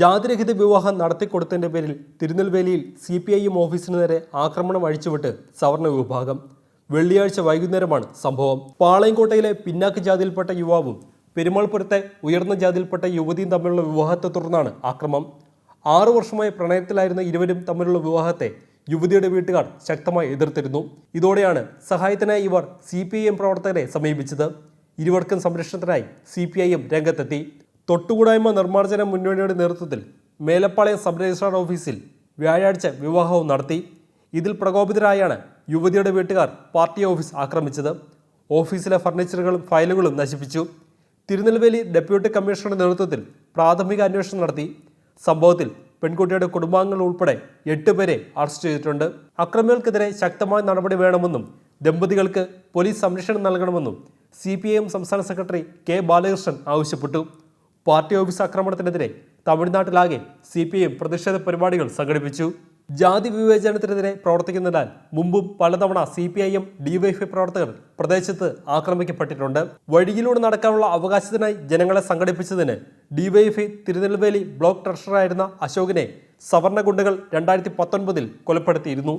ജാതിരഹിത വിവാഹം നടത്തിക്കൊടുത്തതിന്റെ പേരിൽ തിരുനെൽവേലിയിൽ സി പി ഐ എം ഓഫീസിന് നേരെ ആക്രമണം അഴിച്ചുവിട്ട് സവർണ വിഭാഗം. വെള്ളിയാഴ്ച വൈകുന്നേരമാണ് സംഭവം. പാളയംകോട്ടയിലെ പിന്നാക്ക ജാതിയിൽപ്പെട്ട യുവാവും പെരുമാൾപുരത്തെ ഉയർന്ന ജാതിയിൽപ്പെട്ട യുവതിയും തമ്മിലുള്ള വിവാഹത്തെ തുടർന്നാണ് ആക്രമം. ആറു വർഷമായി പ്രണയത്തിലായിരുന്ന ഇരുവരും തമ്മിലുള്ള വിവാഹത്തെ യുവതിയുടെ വീട്ടുകാർ ശക്തമായി എതിർത്തിരുന്നു. ഇതോടെയാണ് സഹായത്തിനായി ഇവർ സി പ്രവർത്തകരെ സമീപിച്ചത്. ഇരുവർക്കും സംരക്ഷണത്തിനായി സി രംഗത്തെത്തി. തൊട്ടുകൂടായ്മ നിർമ്മാർജന മുന്നണിയുടെ നേതൃത്വത്തിൽ മേലപ്പാളയം സബ് രജിസ്ട്രാർ ഓഫീസിൽ വ്യാഴാഴ്ച വിവാഹവും നടത്തി. ഇതിൽ പ്രകോപിതരായാണ് യുവതിയുടെ വീട്ടുകാർ പാർട്ടി ഓഫീസ് ആക്രമിച്ചത്. ഓഫീസിലെ ഫർണിച്ചറുകളും ഫയലുകളും നശിപ്പിച്ചു. തിരുനെൽവേലി ഡെപ്യൂട്ടി കമ്മീഷണറുടെ നേതൃത്വത്തിൽ പ്രാഥമിക അന്വേഷണം നടത്തി. സംഭവത്തിൽ പെൺകുട്ടിയുടെ കുടുംബാംഗങ്ങൾ ഉൾപ്പെടെ എട്ട് പേരെ അറസ്റ്റ് ചെയ്തിട്ടുണ്ട്. അക്രമികൾക്കെതിരെ ശക്തമായ നടപടി വേണമെന്നും ദമ്പതികൾക്ക് പോലീസ് സംരക്ഷണം നൽകണമെന്നും സി സംസ്ഥാന സെക്രട്ടറി കെ ബാലകൃഷ്ണൻ ആവശ്യപ്പെട്ടു. പാർട്ടി ഓഫീസ് ആക്രമണത്തിനെതിരെ തമിഴ്നാട്ടിലാകെ സി പി എം പ്രതിഷേധ പരിപാടികൾ സംഘടിപ്പിച്ചു. ജാതി വിവേചനത്തിനെതിരെ പ്രവർത്തിക്കുന്നതിനാൽ മുമ്പും പലതവണ C P I M DYFI പ്രവർത്തകർ പ്രദേശത്ത് ആക്രമിക്കപ്പെട്ടിട്ടുണ്ട്. വഴിയിലൂടെ നടക്കാനുള്ള അവകാശത്തിനായി ജനങ്ങളെ സംഘടിപ്പിച്ചതിന് ഡിവൈഎഫ്ഐ തിരുനെൽവേലി ബ്ലോക്ക് ട്രഷററായിരുന്ന അശോകിനെ സവർണ ഗുണ്ടകൾ രണ്ടായിരത്തി പത്തൊൻപതിൽ കൊലപ്പെടുത്തിയിരുന്നു.